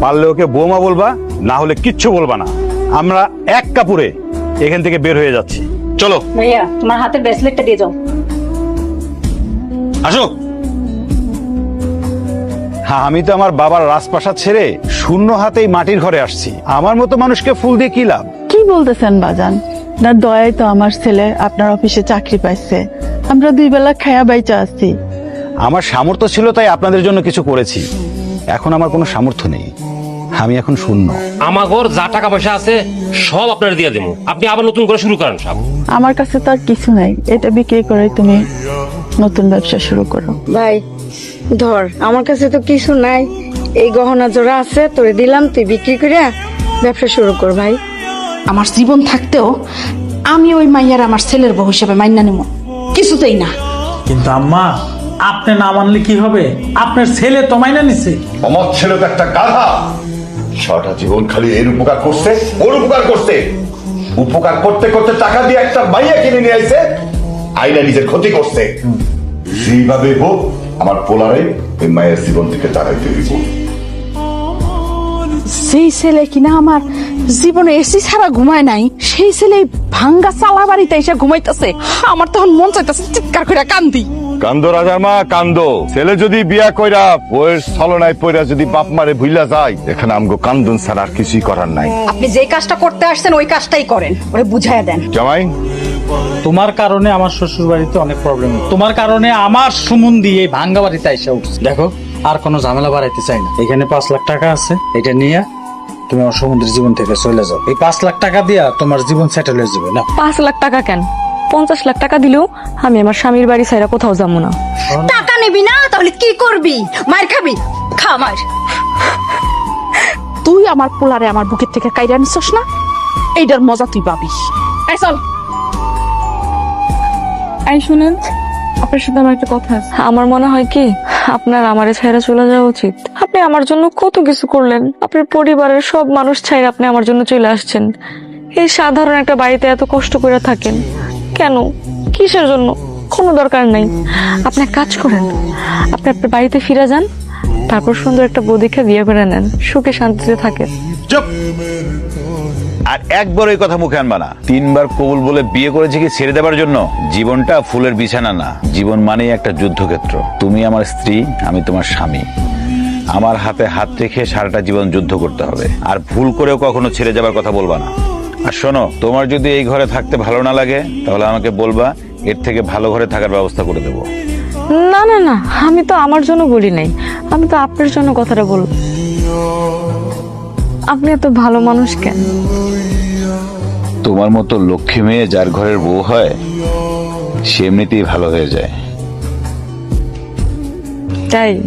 পারলে ওকে বৌমা বলবা না হলে কিচ্ছু বলবা না। আমরা এক কাপুরে এখান থেকে বের হয়ে যাচ্ছি। চলো। ভাইয়া তোমার হাতের ব্রেসলেটটা দিয়ে যাও। আসো। হ্যাঁ আমি তো আমার বাবার রাজপ্রাসাদ ছেড়ে শূন্য হাতেই মাটির ঘরে আসছি। আমার মতো মানুষকে ফুল দিয়ে কি লাভ? কি বলতেছেন বাজান? না দয়াই তো আমার ছেলে আপনার অফিসে চাকরি পাইছে। আমরা দুই বেলা খায়া বাইচা আছি। আমার সামর্থ্য ছিল তাই আপনাদের জন্য কিছু করেছি। এখন আমার কোনো সামর্থ্য নেই। আমি এখন শূন্য। আমার ঘর যা টাকা পয়সা আছে সব আপনার দিয়ে দেবো। আপনি আবার নতুন করে শুরু করেন সব আমার কাছে তো আর কিছু নাই। এটা বিক্রি করে তুমি নতুন ব্যবসা শুরু করো। ভাই ধর আমার কাছে তো কিছু নাই। এই গহনা জোড়া আছে তোরে দিলাম তুই বিক্রি করে ব্যবসা শুরু কর ভাই। আমার জীবন থাকতেও আমি ওই মাইয়ার আমার ছেলের বউ হিসেবে মাইনা নিব কিছুতেই না। কিন্তু আম্মা আপনি না মানলে কি হবে? আপনার ছেলে তো মাইনা নিছে। আমার ছেলে তো একটা গাধা। সারাটা জীবন খালি এর উপকার করছে, ওর উপকার করছে। উপকার করতে করতে টাকা দিয়ে একটা মাইয়া কিনে নিয়ে আইছে, আইনা নিজের ক্ষতি করছে। সেইভাবে হোক, আমার পোলারে ওই মায়ের জীবন থেকে তাড়াইতে দিব। সেই ছেলে কিনা আমার জীবনে এসি ছাড়া ঘুমায় নাই, সেই ছেলে এই ভাঙ্গা চালা বাড়িতে এসে ঘুমাইতেছে। আমার তখন মন চাইতেছে চিৎকার করে কান্দি। কান্দ রাজার মা কান্দ। ছেলে যদি বিয়া কইরা বইয়ের ছলনায় পইরা যদি বাপ মারে ভুইলা যায় এখানে আমগো কান্দন ছাড়া আর কিছুই করার নাই। আপনি যে কাজটা করতে আসছেন ওই কাজটাই করেন ওরে বুঝাইয়া দেন। জামাই? তোমার কারণে আমার শ্বশুর বাড়িতে অনেক প্রবলেম তোমার কারণে আমার সুমন্দি এই ভাঙ্গা বাড়িতে এসে উঠছে। দেখো আর কোনো ঝামেলা বাড়াইতে চাই না। এখানে পাঁচ লাখ টাকা আছে এটা নিয়ে তুমি আমার সমুদ্রের জীবন থেকে চলে যাও। এই পাঁচ লাখ টাকা দিয়া তোমার জীবন সেটেল হয়ে যাবে না পাঁচ লাখ টাকা কেন? পঞ্চাশ লাখ টাকা দিলেও আমি আমার স্বামীর বাড়ি ছাইরা কোথাও যাব না। টাকা নিবি না তাহলে কি করবি? মার খাবি? খা মার তুই আমার পোলারে আমার বুকের থেকে কাইরা নিছস না? এইটার মজা তুই পাবি। চল। এই শুনেন আপনার সাথে আমার একটা কথা আছে। আমার মনে হয় কি আপনার আমারে ছাইরা চলে যাওয়া উচিত। আপনি আমার জন্য কত কিছু করলেন। আপনার পরিবারের সব মানুষ ছাইরা আপনি আমার জন্য চলে আসছেন। এই সাধারণ একটা বাড়িতে এত কষ্ট করে থাকেন। কেন? কিসের জন্য? কোনো দরকার নাই। আপনি এক কাজ করেন। আপনি আপনার বাড়িতে ফিরে যান তারপর সুন্দর একটা বউ দেখে বিয়ে করে নেন। সুখে শান্তিতে থাকেন। চুপ! আর একবার ওই কথা মুখে আনবা না। তিনবার কবুল বলে বিয়ে করেছে কি ছেড়ে দেবার জন্য? জীবনটা ফুলের বিছানা না। জীবন মানেই একটা যুদ্ধক্ষেত্র। তুমি আমার স্ত্রী, আমি তোমার স্বামী। আমার হাতে হাত রেখে সারাটা জীবন যুদ্ধ করতে হবে। আর ভুল করেও কখনো ছেড়ে যাবার কথা বলবা না। আর শোনো, তোমার যদি এই ঘরে থাকতে ভালো না লাগে, তাহলে আমাকে বলবা, এর থেকে ভালো ঘরে থাকার ব্যবস্থা করে দেবো। না না না, আমি তো আমার জন্য বলি নাই। আমি তো আপনার জন্য কথাটা বল আপনি এত ভালো মানুষ কেন? তোমার মতো লক্ষ্মী মেয়ে যার ঘরের বউ হয় সে এমনিতেই ভালো হয়ে যায়। তাই?